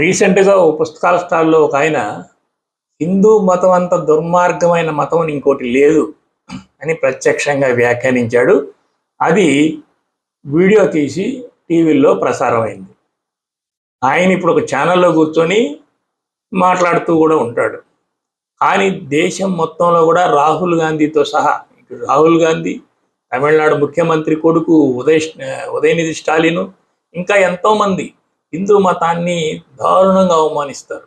రీసెంట్గా ఓ పుస్తకాల స్టాల్లో ఒక ఆయన హిందూ మతం అంత దుర్మార్గమైన మతం ఇంకోటి లేదు అని ప్రత్యక్షంగా వ్యాఖ్యానించాడు. అది వీడియో తీసి టీవీల్లో ప్రసారమైంది. ఆయన ఇప్పుడు ఒక ఛానల్లో కూర్చొని మాట్లాడుతూ కూడా ఉంటాడు. కానీ దేశం మొత్తంలో కూడా రాహుల్ గాంధీతో సహా రాహుల్ గాంధీ తమిళనాడు ముఖ్యమంత్రి కొడుకు ఉదయ్ ఉదయనిధి స్టాలిన్ ఇంకా ఎంతోమంది హిందూ మతాన్ని దారుణంగా అవమానిస్తారు.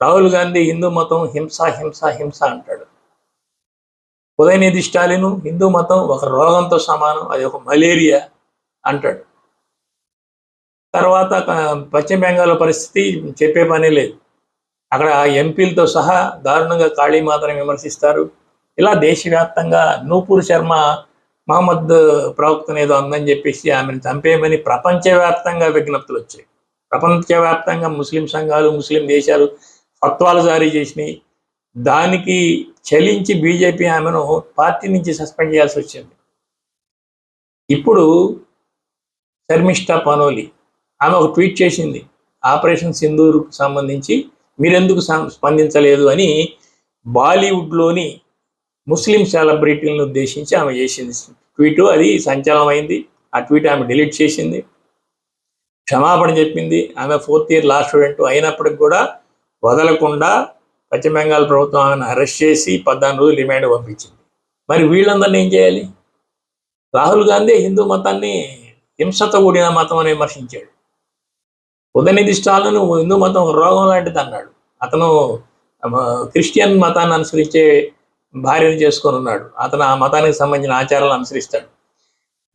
రాహుల్ గాంధీ హిందూ మతం హింస హింస హింస అంటాడు. ఉదయనిధి స్టాలిను హిందూ మతం ఒక రోగంతో సమానం అది ఒక మలేరియా అంటాడు. తర్వాత పశ్చిమ బెంగాల్ పరిస్థితి చెప్పే పని లేదు. అక్కడ ఎంపీలతో సహా దారుణంగా కాళీమాతను విమర్శిస్తారు. ఇలా దేశవ్యాప్తంగా నూపూర్ శర్మ మహమ్మద్ ప్రవక్తనేదో అందని చెప్పేసి ఆమెను చంపేయమని ప్రపంచవ్యాప్తంగా విజ్ఞప్తులు వచ్చాయి ప్రపంచవ్యాప్తంగా ముస్లిం సంఘాలు ముస్లిం దేశాలు ఫత్వాలు జారీ చేసినాయి. దానికి చలించి బీజేపీ ఆమెను పార్టీ నుంచి సస్పెండ్ చేయాల్సి వచ్చింది. ఇప్పుడు శర్మిష్ఠా పనోలి ఆమె ఒక ట్వీట్ చేసింది. ఆపరేషన్ సింధూర్కు సంబంధించి మీరెందుకు స్పందించలేదు అని బాలీవుడ్లోని ముస్లిం సెలబ్రిటీలను ఉద్దేశించి ఆమె చేసింది ట్వీటు. అది సంచలనమైంది. ఆ ట్వీట్ ఆమె డిలీట్ చేసింది. క్షమాపణ చెప్పింది. ఆమె ఫోర్త్ ఇయర్ లాస్ట్ స్టూడెంట్ అయినప్పటికి కూడా వదలకుండా పశ్చిమ బెంగాల్ ప్రభుత్వం ఆమెను అరెస్ట్ చేసి పద్నాలుగు రోజులు రిమాండ్ పంపించింది. మరి వీళ్ళందరినీ ఏం చేయాలి? రాహుల్ గాంధీ హిందూ మతాన్ని హింసతో కూడిన మతం అని విమర్శించాడు. ఉదయనిధి స్టాలిన్ హిందూ మతం రోగం లాంటిది అన్నాడు. అతను క్రిస్టియన్ మతాన్ని అనుసరించే భార్యను చేసుకొని ఉన్నాడు. అతను ఆ మతానికి సంబంధించిన ఆచారాలను అనుసరిస్తాడు.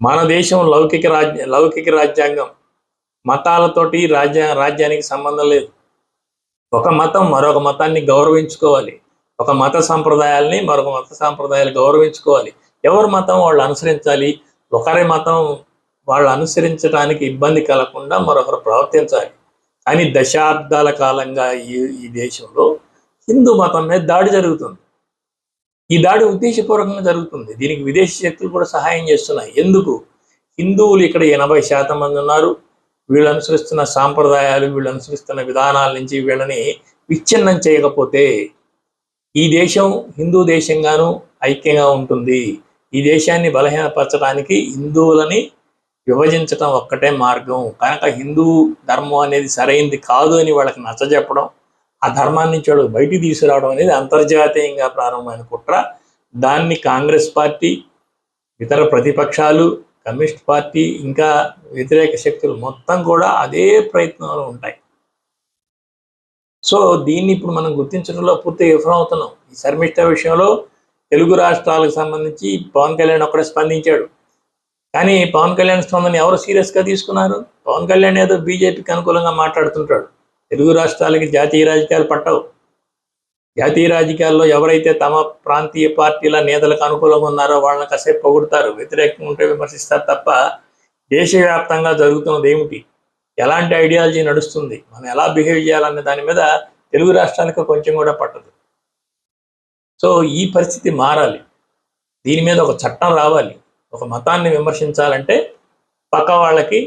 మన దేశం లౌకిక రాజ్య లౌకిక రాజ్యాంగం మతాలతోటి రాజ్య రాజ్యానికి సంబంధం లేదు. ఒక మతం మరొక మతాన్ని గౌరవించుకోవాలి. ఒక మత సంప్రదాయాల్ని మరొక మత సంప్రదాయాలు గౌరవించుకోవాలి. ఎవరి మతం వాళ్ళు అనుసరించాలి? ఒకరి మతం వాళ్ళు అనుసరించడానికి ఇబ్బంది కలగకుండా మరొకరు ప్రవర్తించాలి. కానీ దశాబ్దాల కాలంగా ఈ ఈ దేశంలో హిందూ మతం మీద దాడి జరుగుతుంది. ఈ దాడి ఉద్దేశపూర్వకంగా జరుగుతుంది. దీనికి విదేశీ శక్తులు కూడా సహాయం చేస్తున్నాయి. ఎందుకు? హిందువులు ఇక్కడ ఎనభై శాతం మంది ఉన్నారు. వీళ్ళు అనుసరిస్తున్న సాంప్రదాయాలు వీళ్ళు అనుసరిస్తున్న విధానాల నుంచి వీళ్ళని విచ్ఛిన్నం చేయకపోతే ఈ దేశం హిందూ దేశంగాను ఐక్యంగా ఉంటుంది. ఈ దేశాన్ని బలహీనపరచడానికి హిందువులని విభజించడం ఒక్కటే మార్గం. కనుక హిందూ ధర్మం అనేది సరైంది కాదు అని వాళ్ళకి నచ్చజెప్పడం ఆ ధర్మాన్ని నుంచి వాళ్ళు బయటికి తీసుకురావడం అనేది అంతర్జాతీయంగా ప్రారంభమైన కుట్ర. దాన్ని కాంగ్రెస్ పార్టీ ఇతర ప్రతిపక్షాలు కమ్యూనిస్ట్ పార్టీ ఇంకా వ్యతిరేక శక్తులు మొత్తం కూడా అదే ప్రయత్నంలో ఉంటాయి. సో దీన్ని ఇప్పుడు మనం గుర్తించడంలో పూర్తిగా విఫలమవుతున్నాం. ఈ శర్మిష్ట విషయంలో తెలుగు రాష్ట్రాలకు సంబంధించి పవన్ కళ్యాణ్ ఒక్కడే స్పందించాడు. కానీ పవన్ కళ్యాణ్ స్పందన ఎవరు సీరియస్గా తీసుకున్నారు? పవన్ కళ్యాణ్ ఏదో బీజేపీకి అనుకూలంగా మాట్లాడుతుంటాడు. తెలుగు రాష్ట్రాలకి జాతీయ రాజకీయాలు పట్టవు. జాతీయ రాజకీయాల్లో ఎవరైతే తమ ప్రాంతీయ పార్టీల నేతలకు అనుకూలంగా ఉన్నారో వాళ్ళని కాసేపు పొగుడతారు. వ్యతిరేకంగా ఉంటే విమర్శిస్తారు తప్ప దేశవ్యాప్తంగా జరుగుతున్నది ఏమిటి? ఎలాంటి ఐడియాలజీ నడుస్తుంది? మనం ఎలా బిహేవ్ చేయాలనే దాని మీద తెలుగు రాష్ట్రాలకు కొంచెం కూడా పట్టదు. సో ఈ పరిస్థితి మారాలి. దీని మీద ఒక చట్టం రావాలి. ఒక మతాన్ని విమర్శించాలంటే పక్క వాళ్ళకి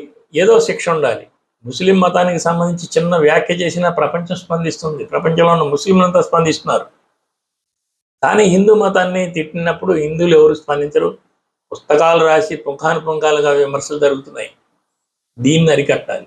ఏదో శిక్ష ఉండాలి. ముస్లిం మతానికి సంబంధించి చిన్న వ్యాఖ్య చేసినా ప్రపంచం స్పందిస్తుంది. ప్రపంచంలో ఉన్న ముస్లింలంతా స్పందిస్తున్నారు. కానీ హిందూ మతాన్ని తిట్టినప్పుడు హిందువులు ఎవరు స్పందించరు. పుస్తకాలు రాసి పుంఖాను పుంఖాలుగా విమర్శలు జరుగుతున్నాయి. దీన్ని అరికట్టాలి.